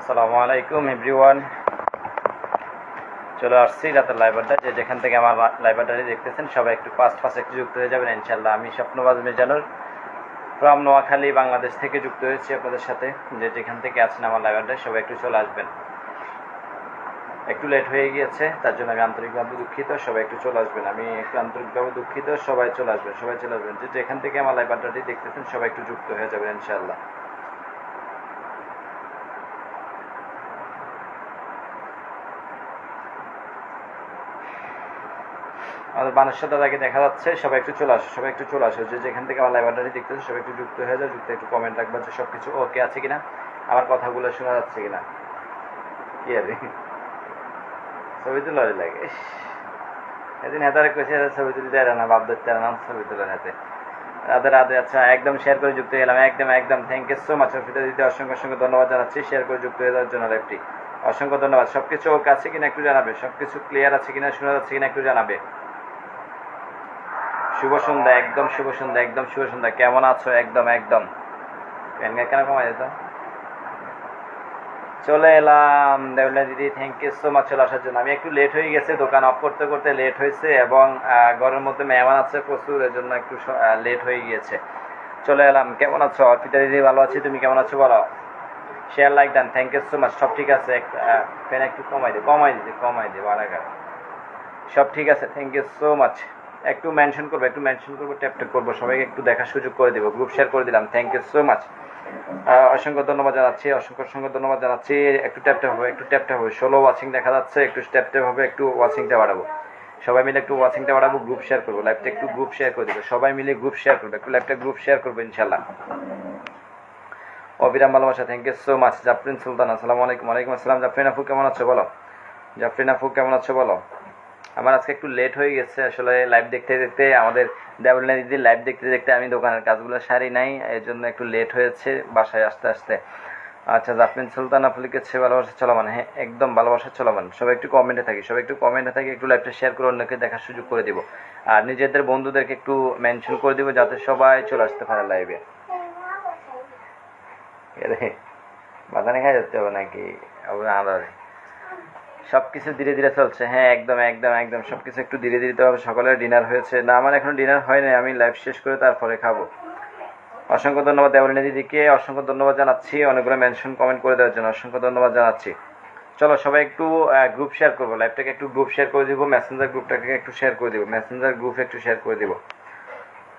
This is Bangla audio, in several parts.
আসসালামু আলাইকুম এভরিওয়ান চলে আসছি রাতের লাইব্রেরিটা যে যেখান থেকে আমার লাইব্রেরি দেখতেছেন, সবাই একটু ফাস্ট ফাস্ট একটু যুক্ত হয়ে যাবেন ইনশাল্লাহ আমি স্বপ্নবাজ মিজানুর ফ্রম নোয়াখালী, বাংলাদেশ থেকে যুক্ত হয়েছি আপনাদের সাথে। যে যেখান থেকে আছেন আমার লাইব্রেরিটা সবাই একটু চলে আসবেন। একটু লেট হয়ে গিয়েছে, তার জন্য আমি আন্তরিকভাবে দুঃখিত, সবাই একটু চলে আসবেন। আমি একটু আন্তরিকভাবে দুঃখিত, সবাই চলে আসবেন, সবাই চলে আসবেন। যে যেখান থেকে আমার লাইব্রেরিটি দেখতেছেন, সবাই একটু যুক্ত হয়ে যাবেন ইনশাল্লাহ আমাদের বানেশ্বর দাদাকে দেখা যাচ্ছে, সবাই একটু চলে আসো, সবাই একটু চলে আসো। যে যেখান থেকে আমার লাইব্রেরি দেখতেছে, সবাই একটু যুক্ত হয়ে যাও, যুক্ত একটু কমেন্ট রাখবা যে সব কিছু ওকে আছে কিনা, আমার কথাগুলো শোনা যাচ্ছে কিনা। কি আর? ছবি তুলে লাগে এদিন হেতারে এরা ছবি তুলতে আর না বাপ ধরতে না, ছবি তোলার হাতে। রাধে রাধে আচ্ছা একদম শেয়ার করে যুক্ত গেলাম, একদম একদম থ্যাংক ইউ সো মাচ ফিতে দিতে অসংখ্য অসংখ্য ধন্যবাদ জানাচ্ছি শেয়ার করে যুক্ত হয়ে যাওয়ার জন্য লাইভটি অসংখ্য ধন্যবাদ, সবকিছু ওকে আছে কিনা একটু জানাবে, সবকিছু ক্লিয়ার আছে কিনা, শোনা যাচ্ছে কিনা একটু জানাবে। শুভ সন্ধ্যা, একদম শুভ সন্ধ্যা, একদম শুভ সন্ধ্যা। কেমন আছো? একদম একদম। প্যান কেন কমাই যেত চলে এলাম। দেবলা দিদি থ্যাংক ইউ সো মাচ চলে আসার জন্য। আমি একটু লেট হয়ে গেছে, দোকান অফ করতে করতে লেট হয়েছে এবং ঘরের মধ্যে মেহমান আছে প্রচুর এর জন্য একটু লেট হয়ে গিয়েছে। চলে এলাম। কেমন আছো? অর্পিতা দিদি, ভালো আছি। তুমি কেমন আছো বলো? Share like done thank you so much সব ঠিক আছে? ফ্যান একটু কমাই দে, কমাই দিতে, কমাই দে, বারাগার। সব ঠিক আছে? থ্যাংক ইউ সো মাচ একটু মেনশন করব, একটু মেনশন করব ট্যাপ ট্যাপ করব, সবাইকে একটু দেখার সুযোগ করে দেবো গ্রুপ শেয়ার করে দিলাম থ্যাংক ইউ সো মাচ অসংখ্য ধন্যবাদ জানাচ্ছি, অসংখ্য অসংখ্য ধন্যবাদ জানাচ্ছি, একটু ট্যাপ ট্যাপ হবে, একটু ট্যাপ ট্যাপ হবে ষোলো ওয়াচিং দেখা যাচ্ছে, একটু ট্যাপ ট্যাপ হবে, একটু ওয়াচিংটা বাড়াবো। সবাই মিলে একটু ওয়াচিংটা বাড়াবো গ্রুপ শেয়ার করব লাইভটা একটু গ্রুপ শেয়ার করে দেবো, সবাই মিলে গ্রুপ শেয়ার করব, একটু লাইভটা গ্রুপ শেয়ার করব, ইনশাল্লাহ। অবিরাম ভালোবাসা thank you so much Jafrin Sultan, আসসালামু আলাইকুম, ওয়ালাইকুম আসসালাম, জাফরিন আফু কেমন আছো বলো? জাফরিন আফু কেমন আছো বলো? আমার আজকে একটু লেট হয়ে গেছে, আসলে লাইভ দেখতে দেখতে আমাদের দেবলিনা দিদির লাইভ দেখতে দেখতে আমি দোকানের কাজগুলো সারি নাই, এর জন্য একটু লেট হয়েছে বাসায় আসতে আসতে। আচ্ছা জাফরিন সুলতান আপু লিখেছে ভালোবাসা চলমান? হ্যাঁ একদম ভালোবাসা চলমান। সবাই একটু কমেন্টে থাকি, সবাই একটু কমেন্টে থাকি, একটু লাইভটা শেয়ার করে অন্যকে দেখার সুযোগ করে দিব। আর নিজেদের বন্ধুদেরকে একটু মেনশন করে দিব যাতে সবাই চলে আসতে পারে লাইভে বাদানে খাই যাচ্ছে হবে নাকি? আলাদা সব কিছু ধীরে ধীরে চলছে। হ্যাঁ একদম একদম একদম। সব কিছু একটু ধীরে ধীরে তবে সকালের ডিনার হয়েছে। না, আমার এখনও ডিনার হয় নাই। আমি লাইভ শেষ করে তারপরে খাব। অসংখ্য ধন্যবাদ দেবলিনা দিদিকে। অসংখ্য ধন্যবাদ জানাচ্ছি। অনেকগুলো মেনশন কমেন্ট করে দেওয়ার জন্য অসংখ্য ধন্যবাদ জানাচ্ছি। চলো, সবাই একটু গ্রুপ শেয়ার করব। লাইভটাকে একটু গ্রুপ শেয়ার করে দিব। মেসেঞ্জার গ্রুপটাকে একটু শেয়ার করে দিব। মেসেঞ্জার গ্রুপ একটু শেয়ার করে দিব।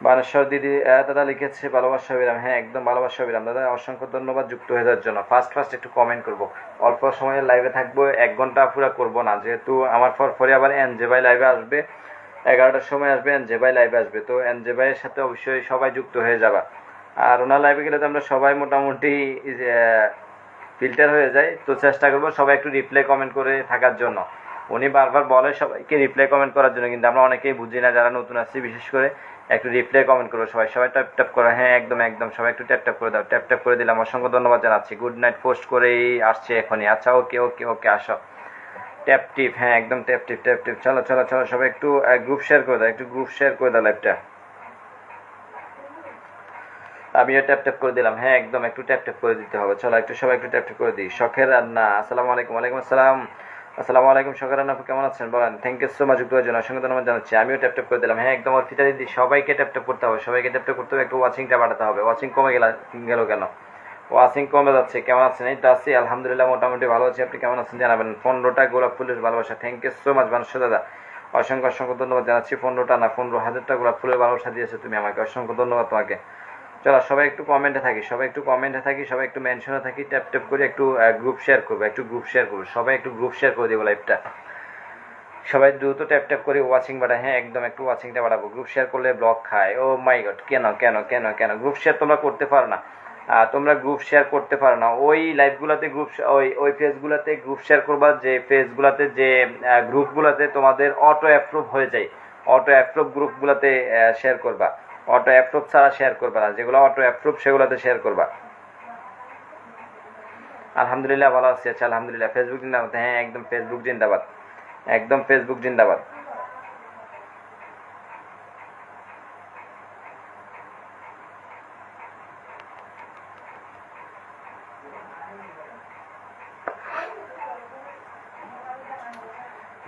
বানেশ্বর দিদি দাদা লিখেছে, ভালোবাসা বিরাম হ্যাঁ একদম ভালোবাসা বিরাম দাদা, অসংখ্য ধন্যবাদ যুক্ত হয়ে যাওয়ার জন্য। ফার্স্ট ফার্স্ট একটু কমেন্ট করব। অল্প সময়ের লাইভে থাকব, এক ঘণ্টা পুরো করব না। যেহেতু আমার পর পরে আবার এনজে ভাই লাইভে আসবে, এগারোটার সময় আসবে এনজে ভাই লাইভে আসবে। তো এনজে ভাইয়ের সাথে অবশ্যই সবাই যুক্ত হয়ে যাবা। আর ওনার লাইভে গেলে তো আমরা সবাই মোটামুটি ফিল্টার হয়ে যায় তো চেষ্টা করব সবাই একটু রিপ্লাই কমেন্ট করে থাকার জন্য। উনি বারবার বলে সবাইকে রিপ্লাই কমেন্ট করার জন্য, কিন্তু আমরা অনেকেই বুঝি না, যারা নতুন আসছি বিশেষ করে একটু রিপ্লাই কমেন্ট করব সবাই। সবাই ট্যাপ ট্যাপ করো। হ্যাঁ একদম একদম। সবাই একটু ট্যাপ ট্যাপ করে দাও। ট্যাপ ট্যাপ করে দিলাম। অসংখ্য ধন্যবাদ জানাচ্ছি। গুড নাইট পোস্ট করেই আসছে এখনই। আচ্ছা ওকে ওকে ওকে আসো। ট্যাপ টিপ হ্যাঁ একদম ট্যাপ টিপ ট্যাপ টিপ চলো চলো চলো, সবাই একটু গ্রুপ শেয়ার করে দাও। একটু গ্রুপ শেয়ার করে দাও লাইভটা আমিও ট্যাপ ট্যাপ করে দিলাম। হ্যাঁ একদম, একটু ট্যাপ ট্যাপ করে দিতে হবে। চলো, একটু সবাই একটু ট্যাপ ট্যাপ করে দিই। শখের রান্না। আসসালামু আলাইকুম। ওয়ালাইকুম আসসালাম। আসসালামু আলাইকুম শখের রান্না আপু, কেমন আছেন? বলেন থ্যাংক ইউ সো মাচ যুক্ত জন্য অসংখ্য ধন্যবাদ জানাচ্ছি। আমিও ট্যাপ ট্যাপ করে দিলাম। হ্যাঁ একদম ওর ফিতা দিদি সবাইকে ট্যাপ ট্যাপ করতে হবে, সবাইকে ট্যাপ ট্যাপ করতে হবে, একটু ওয়াচিংটা বাড়াতে হবে। ওয়াচিং কমে গেল গেল কেন? ওয়াচিং কমে যাচ্ছে, কেমন আছেন? এই তো আছি, আলহামদুলিল্লাহ, মোটামুটি ভালো আছি। আপনি কেমন আছেন জানাবেন? পনেরোটা গোলাপ ফুলের ভালোবাসা। থ্যাংক ইউ সো মাচ মানুষ দাদা। অসংখ্য অসংখ্য ধন্যবাদ জানাচ্ছি। পনেরোটা না, পনেরো হাজারটা গোলাপ ফুলের ভালোবাসা দিয়েছে তুমি আমাকে। অসংখ্য ধন্যবাদ তোমাকে। চলো, সবাই একটু কমেন্টে থাকি, সবাই একটু কমেন্টে থাকি, সবাই একটু মেনশনে থাকি ট্যাপ ট্যাপ করে একটু গ্রুপ শেয়ার করব, একটু গ্রুপ শেয়ার করব, সবাই একটু গ্রুপ শেয়ার করে দেবো লাইভটা সবাই দ্রুত ট্যাপ ট্যাপ করে ওয়াচিং বাড়া হ্যাঁ একদম একটু ওয়াচিংটা বাড়াবো। গ্রুপ শেয়ার করলে ব্লগ খায়। ও মাই গড কেন কেন কেন কেন? গ্রুপ শেয়ার তোমরা করতে পারো না। তোমরা গ্রুপ শেয়ার করতে পারো না। ওই লাইভগুলোতে গ্রুপ ওই ওই পেজগুলোতে গ্রুপ শেয়ার করবা, যে পেজগুলোতে যে গ্রুপগুলোতে তোমাদের অটো অ্যাপ্রুভ হয়ে যায়। অটো অ্যাপ্রুভ গ্রুপগুলোতে শেয়ার করবা। অটো অ্যাপ্রুভ ছাড়া শেয়ার করবা না। যেগুলো অটো অ্যাপ্রুভ সেগুলোতে শেয়ার করবা। আলহামদুলিল্লাহ ভালো আছি আচ্ছা আলহামদুলিল্লাহ। ফেসবুক জিন্দাবাদ। হ্যাঁ একদম ফেসবুক জিন্দাবাদ। একদম ফেসবুক জিন্দাবাদ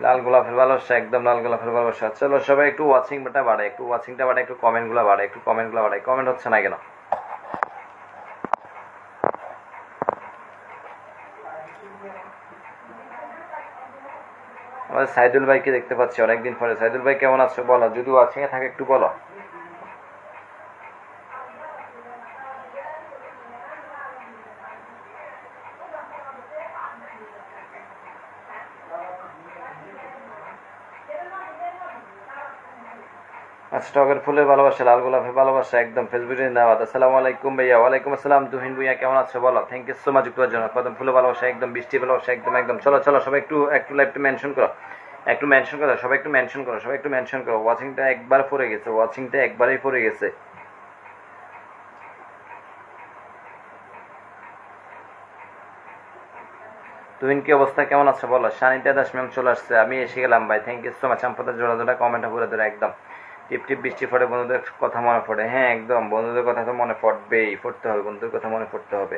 লাল গোলাপের ভালোবাসা, একদম লাল গোলাপের ভালোবাসা চলো সবাই একটু ওয়াচিংটা বাড়ে একটু ওয়াচিংটা বাড়ে একটু কমেন্টগুলো বাড়ে একটু কমেন্টগুলো বাড়ে কমেন্ট হচ্ছে না কেন? আমাদের সাইদুল ভাইকে দেখতে পাচ্ছি অনেকদিন পরে। সাইদুল ভাই, কেমন আছো? বলো, যদি ওয়াচিং এ থাকে একটু বলো। টগের ফুলের ভালোবাসা, লাল গোলাপের ভালোবাসা, একদম ফেসবুকে জিন্দাবাদ আসসালামু আলাইকুম ভাইয়া, ওয়ালাইকুম আসসালাম। তুহিন ভুইয়া, কেমন আছো? বলো। থ্যাংক ইউ সো মাচ করার জন্য কদম ফুলের ভালোবাসা, একদম বৃষ্টি ভালোবাসা, একদম একদম। চলো চলো, সবাই একটু একটু লাইভটা মেনশন করো। একটু মেনশন করো, সবাই একটু মেনশন করো, সবাই একটু মেনশন করো। ওয়াচিংটা একবার পড়ে গেছে ওয়াচিংটা একবারেই পড়ে গেছে। তুহিন, কি অবস্থা? কেমন আছে? বলো। শানিতা দাস ম্যাম চলে আসছে। আমি এসে গেলাম ভাই। থ্যাংক ইউ সো মাচ আমাদের জোড়া জোড়া কমেন্ট করে ধরে, একদম। টিপ টিপ বৃষ্টি পড়ে, বন্ধুদের কথা মনে পড়ে। হ্যাঁ একদম, বন্ধুদের কথা তো মনে পড়বেই, পড়তে হবে, বন্ধুদের কথা মনে পড়তে হবে।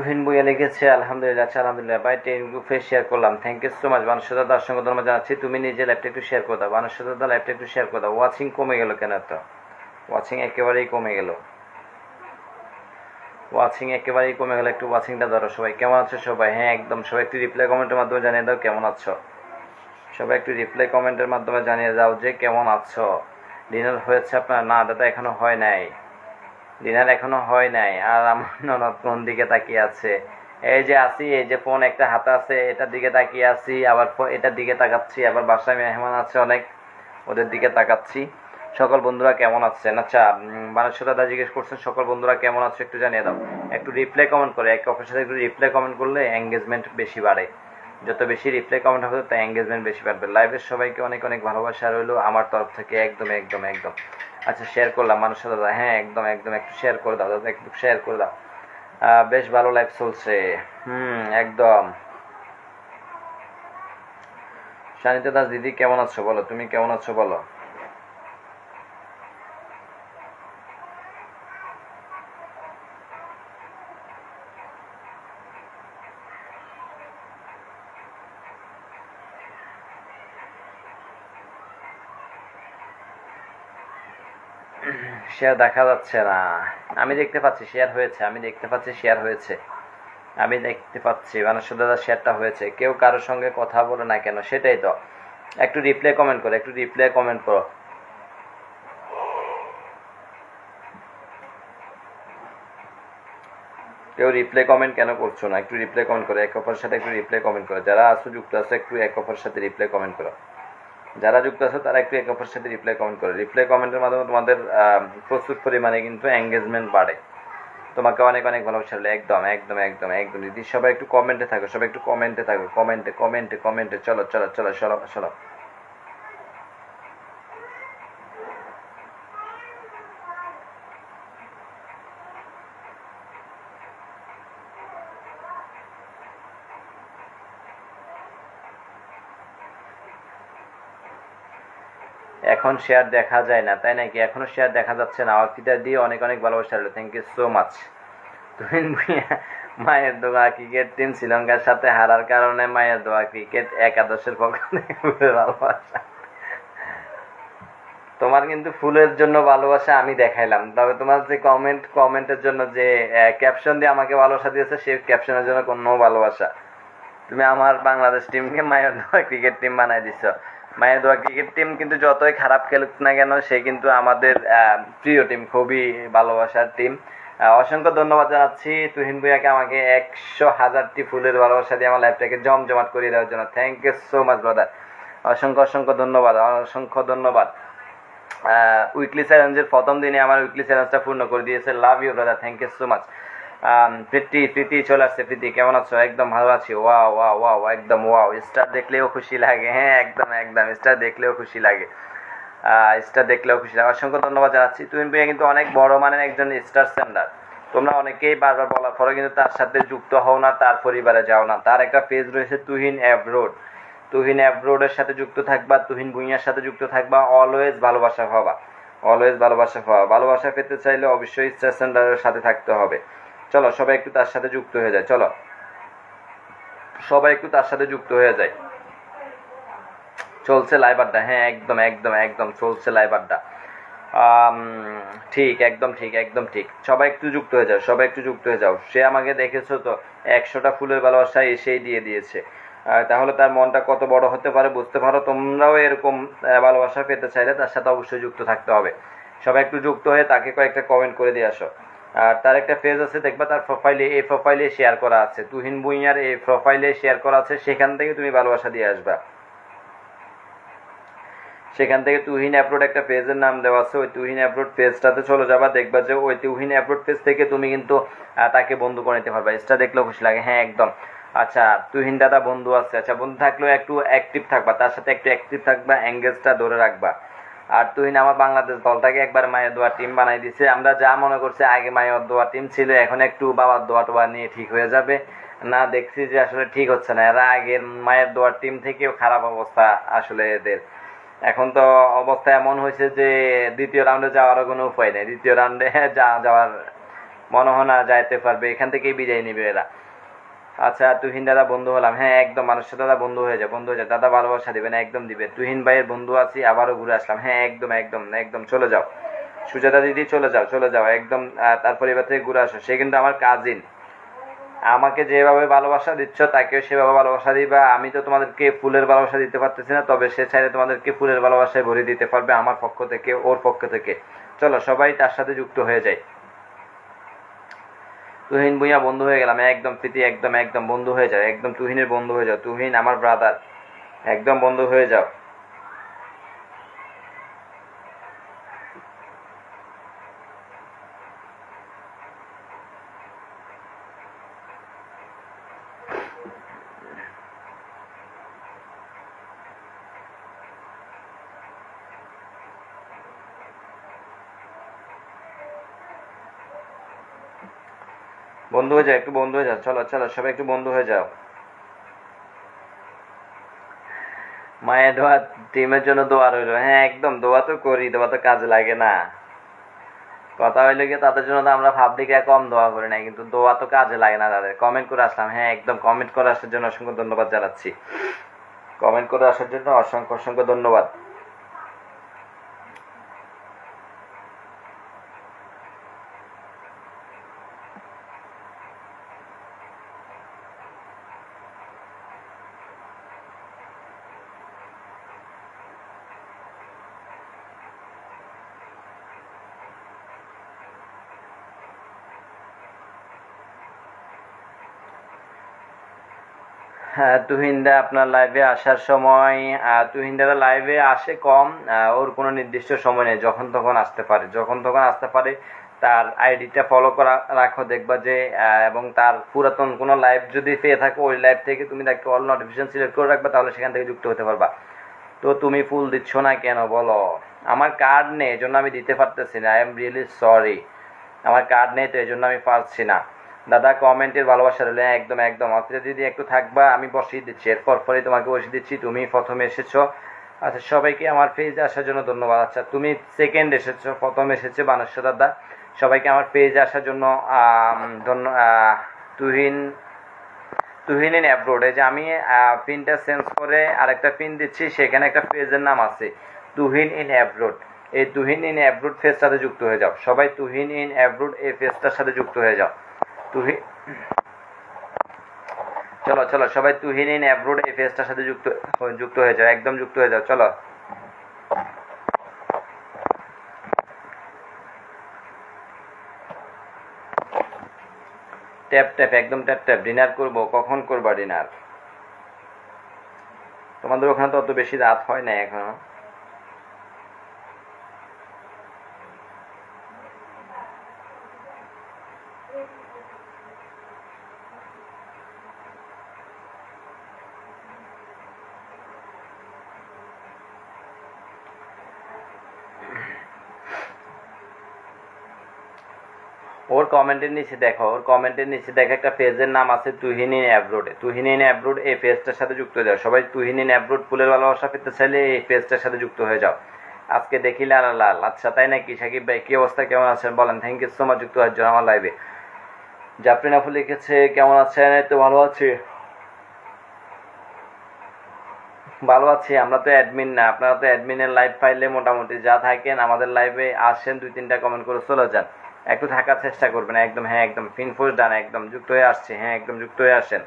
তুহিন বইয়া লিখেছে, আলহামদুলিল্লাহ আচ্ছা আলহামদুলিল্লাহ। ভাই, টেন গ্রুপে শেয়ার করলাম। থ্যাংক ইউ সো মাচ মানুষের দাদা অসংখ্য ধন্যবাদ জানাচ্ছি। তুমি নিজে লাইভটা একটু শেয়ার করে দাও। মানুষের দাদা লাইভটা একটু শেয়ার করে দাও। ওয়াচিং কমে গেল কেন তো ওয়াচিং একেবারেই কমে গেল। ওয়াচিং একেবারেই কমে গেল। একটু ওয়াচিংটা ধরো সবাই। কেমন আছো সবাই? হ্যাঁ একদম। সবাই একটু রিপ্লাই কমেন্টের মাধ্যমে জানিয়ে দাও। কেমন আছো? সবাই একটু রিপ্লাই কমেন্টের মাধ্যমে জানিয়ে দাও যে কেমন আছো? ডিনার হয়েছে আপনার? না দাদা এখনও হয় নাই। ডিনার এখনও হয় নাই। আর আমার ননদ কোন দিকে তাকিয়ে আছে? এই যে আছি, এই যে ফোন একটা হাতে আছে, এটার দিকে তাকিয়ে আছি, আবার এটার দিকে তাকাচ্ছি, আবার বাসায় মেহমান আছে অনেক, ওদের দিকে তাকাচ্ছি। সকল বন্ধুরা কেমন আছেন? আচ্ছা মানুষের দাদা জিজ্ঞেস করছেন, সকল বন্ধুরা কেমন আছে? একটু জানিয়ে দাও। একটু রিপ্লাই কমেন্ট করে, একে অপরের সাথে একটু রিপ্লাই কমেন্ট করলে এঙ্গেজমেন্ট বেশি বাড়ে। যত বেশি রিপ্লাই কমেন্ট হবে, তত এঙ্গেজমেন্ট বেশি বাড়বে। লাইভের সবাইকে অনেক অনেক ভালোবাসা রইল আমার তরফ থেকে, একদম একদম একদম। আচ্ছা শেয়ার করলাম মানুষের দাদা হ্যাঁ একদম একদম, একটু শেয়ার করে দাও, দাদা, একটু শেয়ার করে দাও। বেশ ভালো লাইফ চলছে। হুম, একদম। সানিতা দাস, দিদি, কেমন আছো? বলো, তুমি কেমন আছো? বলো। শেয়ার দেখা যাচ্ছে না। আমি দেখতে পাচ্ছি শেয়ার হয়েছে, আমি দেখতে পাচ্ছি শেয়ার হয়েছে। আমি দেখতে পাচ্ছি মানুষের দাদা শেয়ারটা হয়েছে। কেউ কারোর সঙ্গে কথা বলে না কেন, সেটাই তো। একটু রিপ্লাই কমেন্ট করো, একটু রিপ্লাই কমেন্ট করো। কেউ রিপ্লাই কমেন্ট কেন করছ না? একটু রিপ্লাই কমেন্ট করো, এক অপরের সাথে একটু রিপ্লাই কমেন্ট করো। যারা আছো, যুক্ত আছে, একটু এক অপরের সাথে রিপ্লাই কমেন্ট করো। যারা যুক্ত আছে, তারা একটু একে অপরের সাথে রিপ্লাই কমেন্ট করে। রিপ্লাই কমেন্টের মাধ্যমে তোমাদের প্রচুর পরিমাণে কিন্তু এঙ্গেজমেন্ট বাড়ে। তোমাকে অনেক অনেক ভালোবাসা। একদম একদম একদম একদম। যদি সবাই একটু কমেন্টে থাকো, সবাই একটু কমেন্টে থাকো। কমেন্টে কমেন্টে কমেন্টে চলো চলো চলো চলো চলো এখন শেয়ার দেখা যায় না, তাই নাকি? এখনও শেয়ার দেখা যাচ্ছে না। আওয়াজ দিয়ে অনেক অনেক ভালোবাসা রইল। Thank you so much Tuhin Bhuiyan, মায়ের দোয়া ক্রিকেট টিম শ্রীলঙ্কার সাথে হারার কারণে মায়ের দোয়া ক্রিকেট একাদশের পক্ষ থেকে ভালোবাসা। তোমার কিন্তু ফুলের জন্য ভালোবাসা আমি দেখাইলাম। তবে তোমার যে কমেন্ট কমেন্টের জন্য যে ক্যাপশন দিয়ে আমাকে ভালোবাসা দিয়েছে, সেই ক্যাপশনের জন্য কোনো ভালোবাসা। তুমি আমার বাংলাদেশ টিমকে মায়ের দোয়া ক্রিকেট টিম বানাই দিছ। মায়ের দোয়া ক্রিকেট টিম কিন্তু যতই খারাপ খেলুক না কেন, সে কিন্তু আমাদের প্রিয় টিম খুবই ভালোবাসার টিম অসংখ্য ধন্যবাদ জানাচ্ছি তুহিন ভুইয়াকে আমাকে একশো হাজারটি ফুলের ভালোবাসা দিয়ে আমার লাইফটাকে জমজমাট করিয়ে দেওয়ার জন্য। Thank you so much brother অসংখ্য অসংখ্য ধন্যবাদ অসংখ্য ধন্যবাদ। উইকলি চ্যালেঞ্জের প্রথম দিনে আমার উইকলি চ্যালেঞ্জটা পূর্ণ করে দিয়েছে। Love you brother thank you so much Priti Priti চলে আসছে, প্রীতি, কেমন আছো? একদম ভালো আছি। ওয়া ওয়া ওয়া একদম ওয়াও। স্টার দেখলেও খুশি লাগে হ্যাঁ একদম একদম। স্টার দেখলেও খুশি লাগে। স্টার দেখলেও খুশি লাগে। অসংখ্য ধন্যবাদ জানাচ্ছি। তুমি ভাইয়া কিন্তু অনেক বড় মানের একজন স্টার সেন্ডার তোমরা অনেকেই বারবার বলার পরে কিন্তু তার সাথে যুক্ত হও না, তার পরিবারে যাও না। তার একটা পেজ রয়েছে তুহিন অ্যাব্রোড তুহিন অ্যাব্রোডের সাথে যুক্ত থাকবা, তুহিন ভুঁইয়ার সাথে যুক্ত থাকবা অলওয়েজ ভালোবাসা পাবা অলওয়েজ ভালোবাসা পাওয়া ভালোবাসা পেতে চাইলে অবশ্যই স্টার সেন্টারের সাথে থাকতে হবে। চলো, সবাই একটু তার সাথে যুক্ত হয়ে যায়, চলো। সবাই একটু তার সাথে যুক্ত হয়ে যায়। চলছে লাইভ আড্ডা হ্যাঁ একদম একদম একদম, চলছে লাইভ আড্ডা। ঠিক, একদম ঠিক একদম ঠিক। সবাই একটু যুক্ত হয়ে যাও, সবাই একটু যুক্ত হয়ে যাও। সে আমাকে দেখেছ তো, একশোটা ফুলের ভালোবাসা এসেই দিয়ে দিয়েছে। তাহলে তার মনটা কত বড় হতে পারে বুঝতে পারো? তোমরাও এরকম ভালোবাসা পেতে চাইলে তার সাথে অবশ্যই যুক্ত থাকতে হবে। সবাই একটু যুক্ত হয়ে তাকে কয়েকটা কমেন্ট করে দিয়ে আসো। আর তার একটা পেজ আছে, দেখবা তার প্রোফাইলে এই প্রোফাইলে শেয়ার করা আছে। তুহিন ভুঁইয়ার এই প্রোফাইলে শেয়ার করা আছে, সেখান থেকে তুমি ভালোবাসা দিয়ে আসবা। সেখান থেকে তুহিন অ্যাপ্রোড একটা পেজের নাম দেওয়া আছে, ওই তুহিন অ্যাপ্রোড পেজটাতে চলে যাবা, দেখবা যে ওই তুহিন অ্যাপ্রোড পেজ থেকে তুমি কিন্তু তাকে বন্ধু করে নিতে পারবা। এটা দেখলেও খুশি লাগে হ্যাঁ একদম। আচ্ছা তুহিন দাদা বন্ধু আছে। আচ্ছা বন্ধু থাকলেও একটু অ্যাক্টিভ থাকবা, তার সাথে একটু অ্যাক্টিভ থাকবা এঙ্গেজটা ধরে রাখবা। আর তুই আমার বাংলাদেশ দলটাকে একবার মায়ের দোয়া টিম বানাই দিছে। আমরা যা মনে করছি, আগে মায়ের দোয়া টিম ছিল, এখন একটু বাবার দোয়া টোয়া নিয়ে ঠিক হয়ে যাবে। না, দেখছি যে আসলে ঠিক হচ্ছে না। এরা আগের মায়ের দোয়ার টিম থেকেও খারাপ অবস্থা আসলে এদের। এখন তো অবস্থা এমন হয়েছে যে, দ্বিতীয় রাউন্ডে যাওয়ারও কোনো উপায় নেই। দ্বিতীয় রাউন্ডে যা যাওয়ার মনে হয় না যাইতে পারবে, এখান থেকেই বিদায় নিবে এরা। আচ্ছা তুহিন দাদা বন্ধু হলাম। হ্যাঁ একদম মানুষের দাদা বন্ধু হয়ে যায় বন্ধু হয়ে যায়। দাদা ভালোবাসা দিবেন একদম দিবে। তুহিন ভাইয়ের বন্ধু আছি আবারও ঘুরে আসলাম। হ্যাঁ একদম একদম একদম চলে যাও। সুজাতা দিদি চলে যাও চলে যাও। একদম আহ, তার পরিবার থেকে ঘুরে আসো। সে কিন্তু আমার কাজিন আমাকে যেভাবে ভালোবাসা দিচ্ছ তাকেও সেভাবে ভালোবাসা দিবা। আমি তো তোমাদেরকে ফুলের ভালোবাসা দিতে পারতেছি না তবে সে চাইলে তোমাদেরকে ফুলের ভালোবাসায় ভরে দিতে পারবে আমার পক্ষ থেকে ওর পক্ষ থেকে। চলো সবাই তার সাথে যুক্ত হয়ে যায় তুহিন ভুইয়া বন্ধু হয়ে গেলাম। একদম প্রীতি, একদম একদম বন্ধু হয়ে যাও। একদম তুহিনের বন্ধু হয়ে যাও। তুহিন, আমার ব্রাদার একদম বন্ধু হয়ে যাও। বন্ধু হয়ে যাও, একটু বন্ধু হয়ে যাও। চলো চলো, সবাই একটু বন্ধু হয়ে যাও। মায়ের দোয়া, টিমের জন্য দোয়া রইল। হ্যাঁ একদম, দোয়া তো করি, দোয়া তো কাজে লাগে না। কথা হইল গিয়ে তাদের জন্য তো আমরা ভাবলিকে কম দোয়া করি না কিন্তু দোয়া তো কাজে লাগে না তাদের। কমেন্ট করে আসলাম। হ্যাঁ একদম কমেন্ট করে আসার জন্য অসংখ্য ধন্যবাদ জানাচ্ছি। কমেন্ট করে আসার জন্য অসংখ্য অসংখ্য ধন্যবাদ। তুহিনদা আপনার লাইভে আসার সময় আহ, তুহিনদা লাইভে আসে কম ওর কোনো নির্দিষ্ট সময় নেই যখন তখন আসতে পারে। যখন তখন আসতে পারে তার আইডিটা ফলো করা রাখো দেখবা যে এবং তার পুরাতন কোনো লাইভ যদি পেয়ে থাকো ওই লাইভ থেকে তুমি তাকে অল নোটিফিকেশন সিলেক্ট করে রাখবা তাহলে সেখান থেকে যুক্ত হতে পারবা। তো তুমি ফুল দিচ্ছ না কেন বলো? আমার কার্ড নেই এই জন্য আমি দিতে পারতেছি না আই এম রিয়েলি সরি আমার কার্ড নেই তো এই জন্য আমি পারছি না। দাদা কমেন্টের ভালোবাসা রইল, একদম একদম। অফিসে দিদি, একটু থাকবা, আমি বসিয়ে দিচ্ছি। এরপর পরে তোমাকে বসিয়ে দিচ্ছি, তুমি প্রথমে এসেছ। আচ্ছা সবাইকে আমার পেজে আসার জন্য ধন্যবাদ। আচ্ছা তুমি সেকেন্ড এসেছ, প্রথম এসেছে বানস্য দাদা। সবাইকে আমার পেজে আসার জন্য ধন্য তুহিন তুহিন ইন অ্যাব্রোড যে আমি পিনটা চেঞ্জ করে আরেকটা পিন দিচ্ছি, সেখানে একটা পেজের নাম আছে, তুহিন ইন অ্যাব্রোড এই তুহিন ইন অ্যাব্রোড ফেজটার সাথে যুক্ত হয়ে যাও। সবাই তুহিন ইন অ্যাব্রোড এই ফেজটার সাথে যুক্ত হয়ে যাও। চলো চলো, সবাই তুহিন ইন অ্যাব্রোড এই ফেজটার সাথে যুক্ত যুক্ত হয়ে যাও, একদম যুক্ত হয়ে যাও, চলো। ট্যাপ ট্যাপ একদম ট্যাপ ট্যাপ ডিনার করব, কখন করবা ডিনার তোমাদের ওখানে তো অত বেশি রাত হয় না এখনও। কমেন্টের নিচে দেখো, ওর কমেন্টের নিচে দেখো একটা পেজের নাম আছে তুহিনিন অ্যাব্রোডে। তুহিনিন অ্যাব্রোড এই পেজটার সাথে যুক্ত হয়ে যাও। সবাই তুহিনিন অ্যাব্রোড ফুলের ভালোবাসা পেতে চাইলে এই পেজটার সাথে যুক্ত হয়ে যাও। আজকে দেখি লাল লাল আচ্ছা তাই নাকি? সাকিব ভাই, কি অবস্থা? কেমন আছেন? বলেন থ্যাংক ইউ সো মাচ যুক্ত হওয়ার জন্য আমার লাইভে জাফরিন আফু লিখেছে, কেমন আছেন? তো ভালো আছি। ভালো আছি, আমরা তো অ্যাডমিন না। আপনারা তো অ্যাডমিনের লাইভ ফাইলে মোটামুটি যা থাকেন আমাদের লাইভে আসেন, দুই তিনটা কমেন্ট করে চলে যান। একটু থাকার চেষ্টা করবেন, একদম হ্যাঁ একদম ফিনফোর্স ডান, একদম, যুক্ত হয়ে আসছে হ্যাঁ একদম, যুক্ত হয়ে আসেন।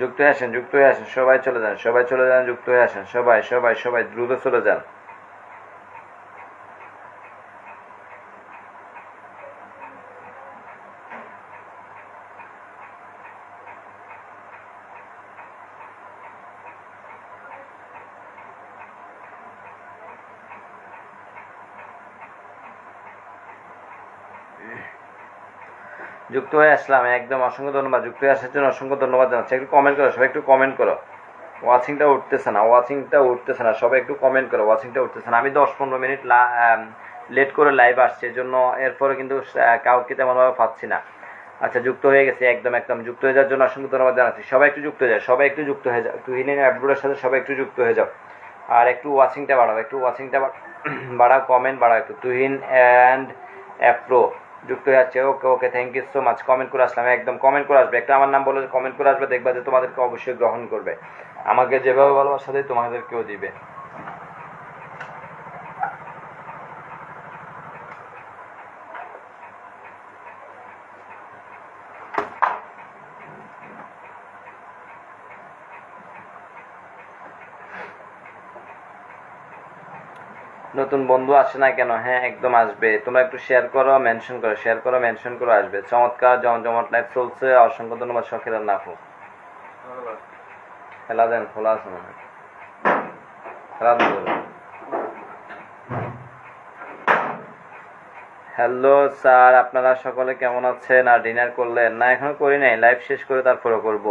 যুক্ত হয়ে আসেন, যুক্ত হয়ে আসেন, সবাই চলে যান, সবাই চলে যান, যুক্ত হয়ে আসেন, সবাই সবাই সবাই দ্রুত চলে যান। যুক্ত হয়ে আসলাম। একদম অসংখ্য ধন্যবাদ। যুক্ত হয়ে আসার জন্য অসংখ্য ধন্যবাদ জানাচ্ছি। একটু কমেন্ট করো, সবাই একটু কমেন্ট করো। ওয়াচিংটা উঠতেছে না ওয়াচিংটা উঠতেছে না। সবাই একটু কমেন্ট করো ওয়াচিংটা উঠতেছে না। আমি দশ পনেরো মিনিট লেট করে লাইভ আসছে, এজন্য এরপরে কিন্তু কাউকে তেমনভাবে পাচ্ছি না। আচ্ছা যুক্ত হয়ে গেছে, একদম একদম। যুক্ত হয়ে যাওয়ার জন্য অসংখ্য ধন্যবাদ জানাচ্ছি। সবাই একটু যুক্ত হয়ে যায় সবাই একটু যুক্ত হয়ে যাও। তুহিনের অ্যাপগুলোর সাথে সবাই একটু যুক্ত হয়ে যাও। আর একটু ওয়াচিংটা বাড়াও, একটু ওয়াচিংটা বাড়াও কমেন্ট বাড়াও একটু। তুহিন অ্যান্ড অ্যাপ্রো যুক্ত হয়ে যাচ্ছে। Okay okay thank you so much comment করে আসলাম, একদম কমেন্ট করে আসবে। একটা আমার নাম বলে কমেন্ট করে আসবে, দেখবা যে তোমাদেরকে অবশ্যই গ্রহণ করবে। আমাকে যেভাবে ভালোবাসা দেয়, তোমাদেরকেও দিবে। নতুন বন্ধু আসে না কেন? হ্যাঁ একদম আসবে। তোমরা একটু শেয়ার করো মেনশন করো শেয়ার করো মেনশন করো আসবে। চমৎকার জমজমাট লাইফ চলছে। অসংখ্য ধন্যবাদ শখের নাফু খেলা দেন খোলা আছে মনে হয়। খেলা হ্যালো স্যার আপনারা সকলে কেমন আছেন? আর ডিনার করলেন? না এখনও করি নাই। লাইভ শেষ করে তারপরে করব।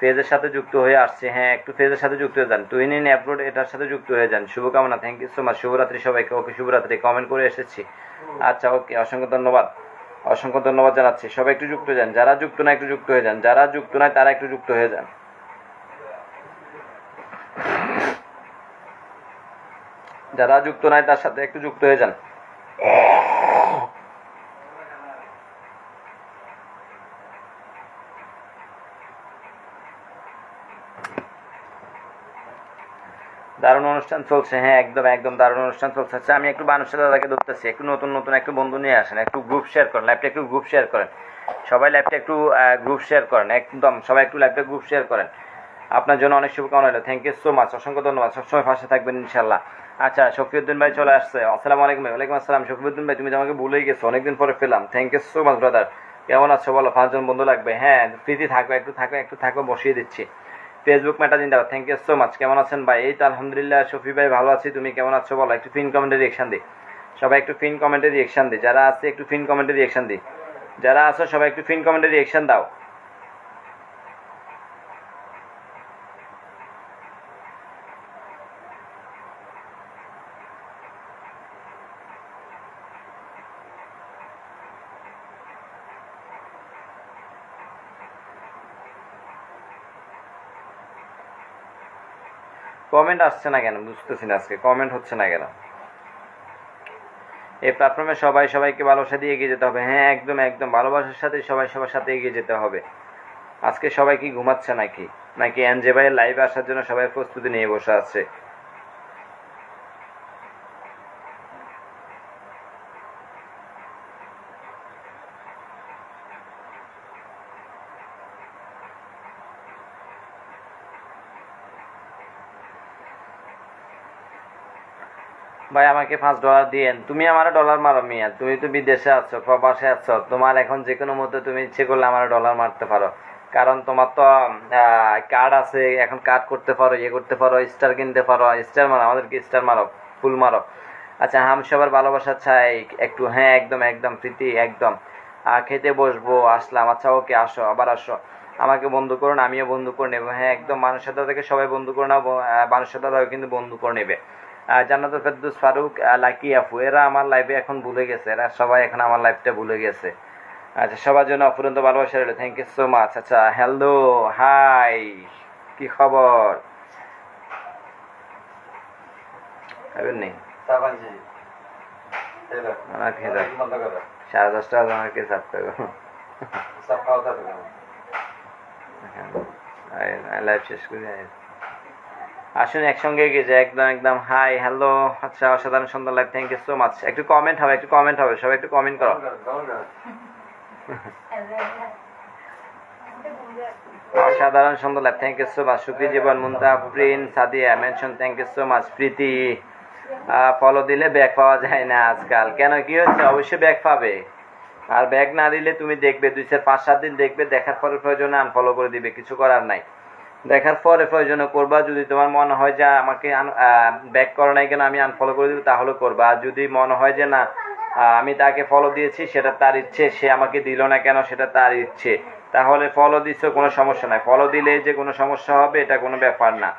পেজের সাথে যুক্ত হয়ে আসছে। হ্যাঁ একটু পেজের সাথে যুক্ত হয়ে যান। টুইন ইন অ্যাপলোড এটার সাথে যুক্ত হয়ে যান। শুভকামনা থ্যাংক ইউ সো মাচ শুভরাত্রি সবাইকে। ওকে শুভরাত্রি। কমেন্ট করে এসেছি। আচ্ছা ওকে, অসংখ্য ধন্যবাদ। অসংখ্য ধন্যবাদ জানাচ্ছি। সবাই একটু যুক্ত যান। যারা যুক্ত না, একটু যুক্ত হয়ে যান। যারা যুক্ত নয় তারা একটু যুক্ত হয়ে যান। যারা যুক্ত নয় তার সাথে একটু যুক্ত হয়ে যান। দারুণ অনুষ্ঠান চলছে হ্যাঁ একদম একদম দারুণ অনুষ্ঠান চলছে। আচ্ছা আমি একটু মানুষের দাদাকে ধরতেছি, একটু নতুন নতুন একটু বন্ধু নিয়ে আসেন, একটু গ্রুপ শেয়ার করেন লাইভটা একটু গ্রুপ শেয়ার করেন। সবাই লাইভটা একটু গ্রুপ শেয়ার করেন, একদম, সবাই একটু লাইভটা গ্রুপ শেয়ার করেন। আপনার জন্য অনেক শুভকামনা রইল থ্যাংক ইউ সো মাচ অসংখ্য ধন্যবাদ, সবসময় পাশে থাকবেন ইনশাল্লাহ আচ্ছা শফিউদ্দিন ভাই চলে আসছে, আসসালামু আলাইকুম ওয়ালাইকুম আসসালাম। শফিউদ্দিন ভাই, তুমি তো আমাকে ভুলেই গেছো, অনেকদিন পরে পেলাম thank you so much brother কেমন আছো বলো, পাঁচজন বন্ধু লাগবে হ্যাঁ প্রীতি থাকো, একটু থাকো একটু থাকো, বসিয়ে দিচ্ছি। ফেসবুক ম্যাটা দাও থ্যাংক ইউ সো মাচ কেমন আছেন ভাই? এই তো আলহামদুলিল্লাহ, শফি ভাই ভালো আছি, তুমি কেমন আছো বলো? একটু ফিন কমেন্টে রিয়েকশান দিই সবাই একটু ফিন কমেন্টে রিয়েকশান দিই যারা আছে, একটু ফিন কমেন্টে রিয়েকশান দিই যারা আছো, সবাই একটু ফিন কমেন্টে রিয়েকশান দাও। কমেন্ট আসছে না কেন? বুঝতেছি না আজকে। কমেন্ট হচ্ছে না কেন? এই প্ল্যাটফর্মে সবাই সবাইকে ভালোবাসা দিয়ে এগিয়ে যেতে হবে। হ্যাঁ একদম একদম। ভালোবাসার সাথে সবাই সবার সাথে এগিয়ে যেতে হবে। আজকে সবাই কি ঘুমাচ্ছে নাকি? নাকি এনজে ভাইয়ের লাইভে আসার জন্য সবাই প্রস্তুতি নিয়ে বসে আছে? ভাই, আমাকে পাঁচ ডলার দিয়েন। তুমি আমার ডলার মারো মিয়া। তুমি তো বিদেশে আছো, প্রবাসে আছো। তোমার এখন যে কোনো মধ্যে তুমি ইচ্ছে করলে আমার ডলার মারতে পারো। কারণ তোমার তো কার্ড আছে, এখন কার্ড করতে পারো ইয়ে করতে পারো স্টার কিনতে পারো। স্টার মারো, আমাদেরকে স্টার মারো, ফুল মারো। আচ্ছা হাম সবার ভালোবাসা চাই। একটু হ্যাঁ একদম একদম, প্রীতি, একদম। খেতে বসবো, আসলাম। আচ্ছা ওকে, আসো, আবার আসো। আমাকে বন্ধু করুন, আমিও বন্ধু করে নেব। হ্যাঁ একদম, মানুষের দাদাকে সবাই বন্ধু করে নেব মানুষের দাদাও কিন্তু বন্ধু করে নেবে। জান্নাতুল ফেরদৌস ফারুক লাকি আপু এরা আমার লাইফে এখন ভুলে গেছে। এরা সবাই এখন আমার লাইফটা ভুলে গেছে। আচ্ছা সবার জন্য অফুরন্ত ভালোবাসা রইল। থ্যাংক ইউ সো মাচ আচ্ছা হ্যালো হাই কি খবর? নেই সাড়ে দশটা আমাকে সাফ করব লাইভ শেষ করে। আসুন একসঙ্গে গেছে একদম একদম। হাই হ্যালো আচ্ছা অসাধারণ সুন্দর live thank you so much একটু কমেন্ট হবে, একটু কমেন্ট হবে। সবাই একটু কমেন্ট করো। অসাধারণ সুন্দর live thank you so much Supriyo Jibon Munta প্রিন Sadia mention thank you so much Priti follow দিলে ব্যাগ পাওয়া যায় না আজকাল। কেন? কি হচ্ছে? অবশ্যই ব্যাগ পাবে। আর ব্যাগ না দিলে তুমি দেখবে, দুই চার, পাঁচ, সাত দিন দেখবে, দেখার পরে প্রয়োজনে আনফলো করে দিবে। কিছু করার নাই। দেখার পরে প্রয়োজনে করবা। যদি তোমার মনে হয় যে আমাকে ব্যাক করো নাই কেন, আমি আনফলো করে দিব, তাহলে করবা। আর যদি মনে হয় যে না আমি তাকে ফলো দিয়েছি, সেটা তার ইচ্ছে, সে আমাকে দিল না কেন, সেটা তার ইচ্ছে। তাহলে ফলো দিচ্ছ কোনো সমস্যা নাই। ফলো দিলে যে কোনো সমস্যা হবে, এটা কোনো ব্যাপার না।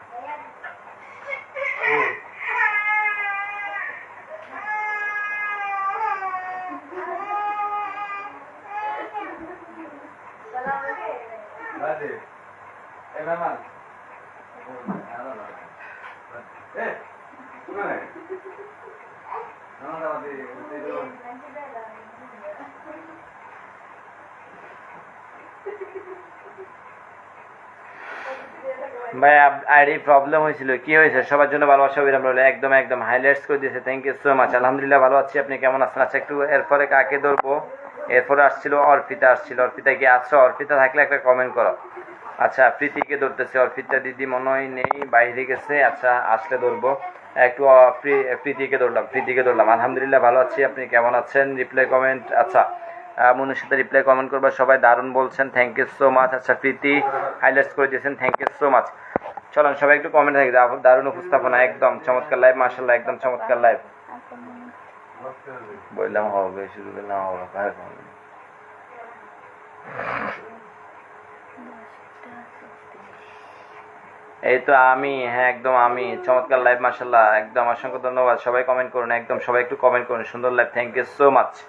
ভাই আইডি প্রবলেম হয়েছিল। কি হয়েছে? সবার জন্য ভালোবাসা বিরাম রইল। একদম একদম হাইলাইটস করে দিয়েছে। থ্যাংক ইউ সো মাচ আলহামদুলিল্লাহ, ভালো আছি। আপনি কেমন আছেন? আচ্ছা একটু এরপরে কাকে ধরবো? এরপরে আসছিল অর্পিতা আসছিল। অর্পিতা, কি অর্পিতা থাকলে একটা কমেন্ট করো। আচ্ছা প্রীতিকে ধরতেছে। অর্পিতা দিদি মনে হয় নেই, বাইরে গেছে। আচ্ছা আসলে ধরবো। একটু প্রীতিকে ধরলাম প্রীতিকে ধরলাম। আলহামদুলিল্লাহ, ভালো আছি। আপনি কেমন আছেন? রিপ্লাই কমেন্ট আচ্ছা মনুর সাথে রিপ্লাই কমেন্ট করবার সবাই দারুণ বলছেন। থ্যাংক ইউ সো মাচ আচ্ছা প্রীতি হাইলাইটস করে দিয়েছেন। থ্যাংক ইউ সো মাচ চলুন, সবাই একটু কমেন্ট থাকি দারুণ- উপস্থাপনা। একদম চমৎকার লাইভ মার্শাল্লাহ একদম চমৎকার লাইভ বললাম, হবে, শুরু করলাম, হবে কার হবে? এই তো আমি হ্যাঁ একদম আমি। চমৎকার লাইভ মার্শাল্লাহ একদম অসংখ্য ধন্যবাদ। সবাই কমেন্ট করুন, একদম সবাই একটু কমেন্ট করুন। সুন্দর live thank you so much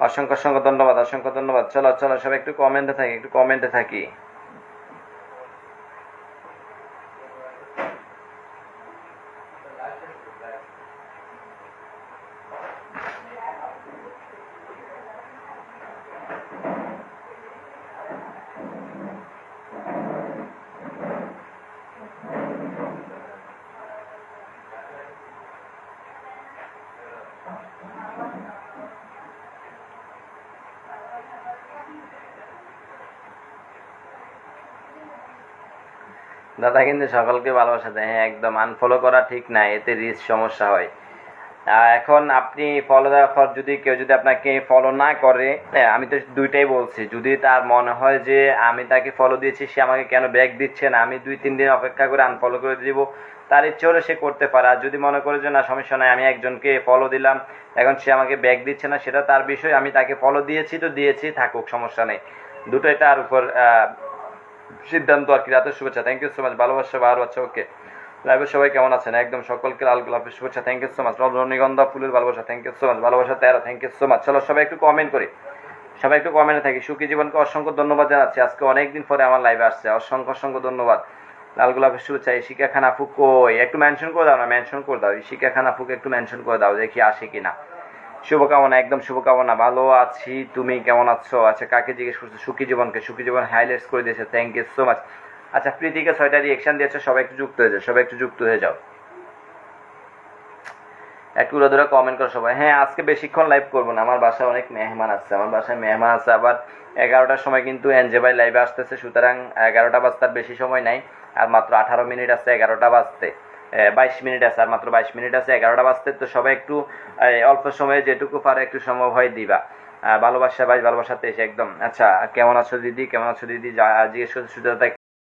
অসংখ্য অসংখ্য ধন্যবাদ অসংখ্য ধন্যবাদ। চলো চলো সবাই একটু কমেন্টে থাকি একটু কমেন্টে থাকি। দাদা কিন্তু সকলকে ভালোবাসা দেয় হ্যাঁ একদম আনফলো করা ঠিক না এতে রিস্ক সমস্যা হয়। এখন আপনি ফলো দেওয়ার পর যদি কেউ যদি আপনাকে ফলো না করে হ্যাঁ, আমি তো দুইটাই বলছি যদি তার মনে হয় যে আমি তাকে ফলো দিয়েছি সে আমাকে কেন ব্যাক দিচ্ছে না আমি দুই তিন দিন অপেক্ষা করে আনফলো করে দিব তার ইচ্ছে হলে সে করতে পারে। আর যদি মনে করে যে না সমস্যা নাই আমি একজনকে ফলো দিলাম এখন সে আমাকে ব্যাক দিচ্ছে না সেটা তার বিষয় আমি তাকে ফলো দিয়েছি তো দিয়েছি থাকুক সমস্যা নেই। দুটোই তার উপর সিদ্ধান্ত আর কি, রাতের শুভেচ্ছা। থ্যাংক ইউ সো মাচ ভালোবাসা বার আচ্ছা ওকে লাইভে সবাই কেমন আছেন? একদম সকলকে লাল গোলাপের শুভেচ্ছা থ্যাংক ইউ সো মাচ রজনীগন্ধা, ফুলের ভালোবাসা থ্যাংক ইউ সো মাচ ভালোবাসা তেরো থ্যাংক ইউ সো মাচ চলো, সবাই একটু কমেন্ট করি। সবাই একটু কমেন্টে থাকি। সুখী জীবনকে অসংখ্য ধন্যবাদ জানাচ্ছি। আজকে অনেকদিন পরে আমার লাইভে আসছে। অসংখ্য অসংখ্য ধন্যবাদ। লাল গোলাপের শুভেচ্ছা। ইশিকা খান আপু কই? একটু মেনশন করে দাও না মেনশন করে দাও। ইশিকা খান আপুকে একটু মেনশন করে দাও, দেখি আসে কিনা। শুভকামনা, একদম শুভকামনা। ভালো আছি, তুমি কেমন আছো? আচ্ছা কাকে জিজ্ঞেস করছ? সুখী জীবনকে, সুখী জীবন হাইলাইটস করে দিয়েছে থ্যাংক ইউ সো মাচ আচ্ছা প্রীতিকে ছয়টা রিয়েকশন দিয়েছে, সবাই একটু যুক্ত হয়ে যাও, সবাই একটু যুক্ত হয়ে যাও। একটু ধরে কমেন্ট করো সবাই। হ্যাঁ আজকে বেশিক্ষণ লাইভ করব না, আমার বাসায় অনেক মেহমান আছে, আমার বাসায় মেহমান আছে। আবার এগারোটার সময় কিন্তু এনজে ভাই লাইভে আসতেছে, সুতরাং এগারোটা বাজতে বেশি সময় নাই, আর মাত্র আঠারো মিনিট আছে এগারোটা বাজতে। বাইশ মিনিট আছে, আর মাত্র বাইশ মিনিট আছে, এগারোটা বাজতে, তো সবাই একটু অল্প সময়ে যেটুকু পারে একটু সম্ভব হয় দিবা। ভালোবাসা ভাই, ভালোবাসাতে এসে একদম আচ্ছা কেমন আছো দিদি, কেমন আছো দিদি? জিজ্ঞেস করছ, সুজাতা